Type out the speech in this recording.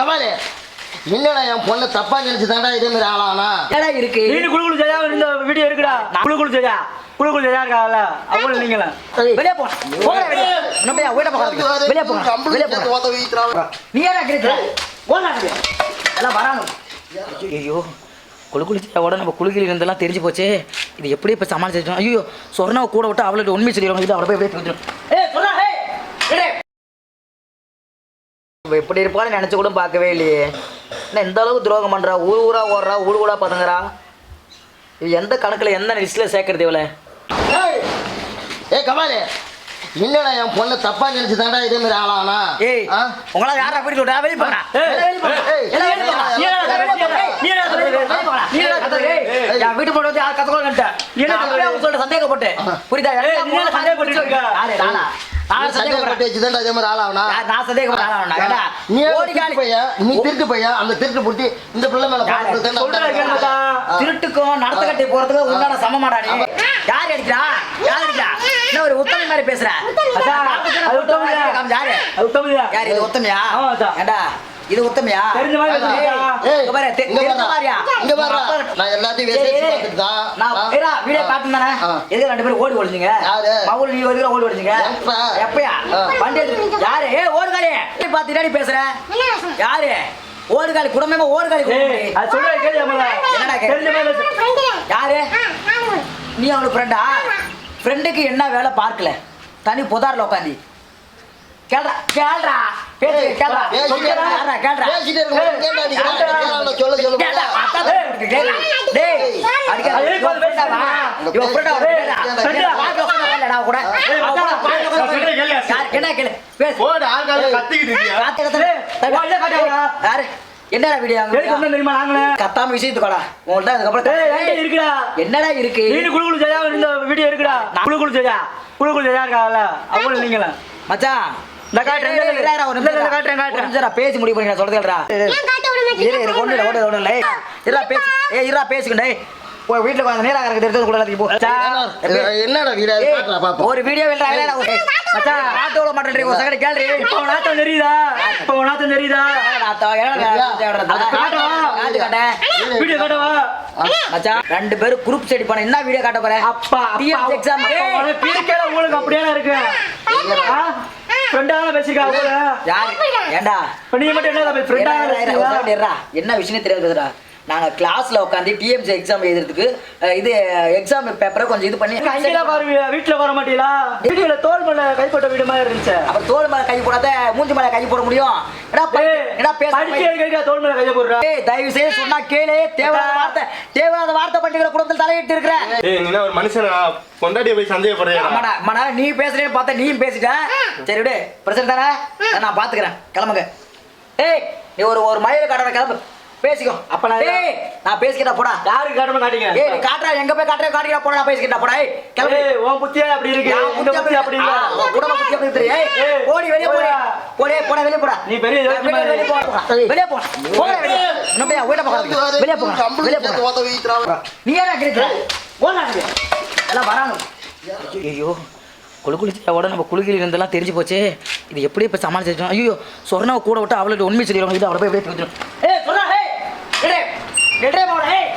கபாலி. என்னடா என் பொண்ணு தப்பா நினைச்சு தாண்டா இதே மாதிரி ஆளானா? என்னடா இருக்கு? நீனு குழு குழு ஜெயா இந்த வீடியோ இருக்குடா. குழு குழு ஜெயா. குழு குழு ஜெயா இருக்காங்கல்ல. அவங்களும் நீங்களா வெளியே போ. போங்க வெளியே நம்ம போய் வீட்டை பக்கம் வெளியே போங்க. வெளியே போங்க. நீ ஏடா கேட்குற போடா எல்லாம் வராங்க. ஐயோ குழு குளிச்சோட நம்ம குழுகில் இருந்தெல்லாம் தெரிஞ்சு போச்சே. இது எப்படி இப்போ சமாளிச்சிட்டோம் ஐயோ சொர்ணாவை கூட விட்டு அவள்கிட்ட உண்மை சொல்லிடுவாங்க. இது அவளை போய் எப்படி தூக்கிடும் ஏய் சொன்னா ஏய் ஏய் இவ இப்படி இருப்பான்னு நினச்சி கூட பார்க்கவே இல்லையே. என்ன இந்த அளவுக்கு துரோகம் பண்ணுறா ஊர் ஊரா ஓடுறா? ஊர் ஊரா பதங்குறா? இது எந்த கணக்கில் எந்த லிஸ்ட்டில் சேர்க்கறது இவளை? ஏ கபாலி என்னடா என் பொண்ணு தப்பா நினைச்சு தாண்டா இதே மாதிரி ஆளானா? ஏய் ஆ? உங்களால யாரா வீட்டு விட்டா? வெளிய போடா வெளிய வெளிய என் வீட்டு போட வந்து யார் அவங்க சொல்லிட்டு சந்தேகப்பட்டு. புரியுதா? சந்தேகப்பட்டு? யாரு? நானா? நான் சந்தேகப்பட்டு சந்தேகப்பட்டு வச்சு தாண்டா இதே மாதிரி ஆளாவனா நான் நீ ஓடி திருட்டு காலி பையன்? நீ திருட்டு பையன். அந்த திருட்டு புட்டி இந்த பிள்ளை மேல? போட்டு. திருட்டுக்கும் நடத்த கட்டி போறதுக்கு உண்டான சமமாடா நீ யார் அடிக்கிறா? யார் அடிக்கிறா? என்ன ஒரு உத்தமி மாதிரி பேசுற? அது உத்தமியா? யாரு? அது யார்? இது உத்தமியா. ஏண்டா? இது உத்தமியா தெரிஞ்ச மாதிரி தெரிஞ்ச. மாதிரியா இங்க. நான் எல்லாத்தையும் தான். நான் ஏடா, வீடியோ காட்டுனேன் தானே? எதுக்கு ரெண்டு பேரும் ஓடி ஒளிஞ்சீங்க? யாரு? மவுல் நீ ஓடி ஒளிஞ்சீங்க? எப்ப? எப்பயா? வண்டி யாரு? ஏய், பார்த்து என்னடி பேசுற? யாரு? ஓடுகாலி, குடும்பமே குடும்பம். அது சொல்றத கேளு என்னடா? தெரிஞ்ச மாதிரி யாரு நீ அவனுக்கு ஃப்ரெண்டா ஃப்ரெண்டுக்கு என்ன வேலை பார்க்கல தனி புதார்ல உட்காந்தி கேள்றா கேள்றா என்னடா வீடியோ தெரியுமா நாங்களே? கத்தாம விஷயத்துக்கோடா. உங்கள்ட்ட அதுக்கப்புறம் இருக்குடா. என்னடா இருக்கு? நீனு குழு குழு ஜெயா இந்த வீடியோ இருக்குடா. குழு குழு ஜெயா. குழு குழு ஜெயா இருக்காங்கல்ல. அவங்களும் நீங்களா மச்சான் இந்த காட்டுறேன், ஒரு இல்ல, இல்ல, நிமிஷம் காட்டுறேன், காட்டுறேன். ஒரு நிமிஷம் நான் பேசி முடிவு பண்ணி நான். இரு, இரு, ஒண்ணும் இல்ல, ஒண்ணும் இல்ல, ஒண்ணும் இல்ல. ஏய், இருடா, பேசு. ஏய், இருடா, பேசிக்கிட்டு, ஏய். போய் வீட்டுல உட்கார்ந்து நீரா எடுத்து கூட எல்லாத்தையும் போ. என்னடா பாப்போம் ஒரு வீடியோ வேண்டா இல்லடா, ஒரு- மச்சான், ஆட்டோ விட மாட்டேன்றீங்க, ஒரு செகண்ட். இப்போ நாத்தம் தெரியுதா இப்போ நாத்தம் தெரியுதா தா- ஏடா, காட்டவா? காட்டு, காட்டு. வீடியோ காட்டவா மச்சான், ரெண்டு பேரும் குரூப் ஸ்டடி பண்ண என்ன வீடியோ காட்ட போற அப்பா. ஏய், அவன் பிரிக்கல உங்களுக்கு அப்படியே இருக்கு ஃப்ரெண்டா பேசிக்கா அவங்க யாரு? ஏன்டா இப்ப நீ மட்டும் என்ன விஷயம் தெரியாது பேசுறா நாங்க கிளாஸ்ல உட்காந்து டிஎம்சி எக்ஸாம் எழுதுறதுக்கு இது எக்ஸாம் பேப்பரை கொஞ்சம் இது பண்ணி வீட்டுல வர மாட்டீங்களா? வீடியோல தோல் மேல கைப்பட்ட வீடு மாதிரி இருந்துச்சு. அப்புறம் தோல் மேல கை போடாத மூஞ்சி மேல கை போட முடியும். தோல் மேல கைய போடுறா? தயவு செய்து சொன்னா கேளு. தேவையான வார்த்தை தேவையான வார்த்தை பண்ணிக்கிற குடும்பத்தில் தலையிட்டு இருக்கிற. ஏய் நீ என்ன ஒரு மனுஷனா? பொண்டாட்டிய போய் ஆமாடா நீ பேசுறேன்னு பார்த்தா நீயும் பேசிட்ட. சரி விடு பிரச்சனை தானே? நான் பாத்துக்கிறேன். கிளம்புங்க. ஏய் நீ ஒரு ஒரு மயில காட்டுற கிளம்பு. பேசிக்கோ. அப்ப நான் நான் பேசிக்கிறேன் போடா. யாருக்கு காட்டணும் காட்டீங்க ஏய் நீ காட்டுறா. எங்க போய் காட்டுற? காட்டுறா போடா நான் பேசிக்கிட்டா போடா. ஏய் கிளம்பு. ஏய் உன் புத்தியே அப்படி இருக்கு? இந்த புத்தி அப்படி இல்ல ஆ, உன் குடும்ப புத்தி அப்படி இருக்கு. ஏய், போடி வெளிய போடி. போடா. போடி வெளிய போடா. நீ பெரிய வெளிய போடா வெளிய போடா. போடா. வெளிய இன்னும் போய் வீட்டை பக்கத்துல வெளிய போடா. வெளிய போடா. நீ ஏன் போடா வெளிய. எல்லாம் வராங்க ஐயோ குழு குளிச்சோட நம்ம குழுகில் இருந்தெல்லாம் தெரிஞ்சு போச்சே. இது எப்படி இப்போ சமாளிச்சிட்டோம் ஐயோ சொர்ணாவை கூட விட்டு அவளுக்கு உண்மை சொல்லிடுவாங்க இது அவளை போய் எப்படி தூக்கிடும் ஏய் சொன்னா ஏய்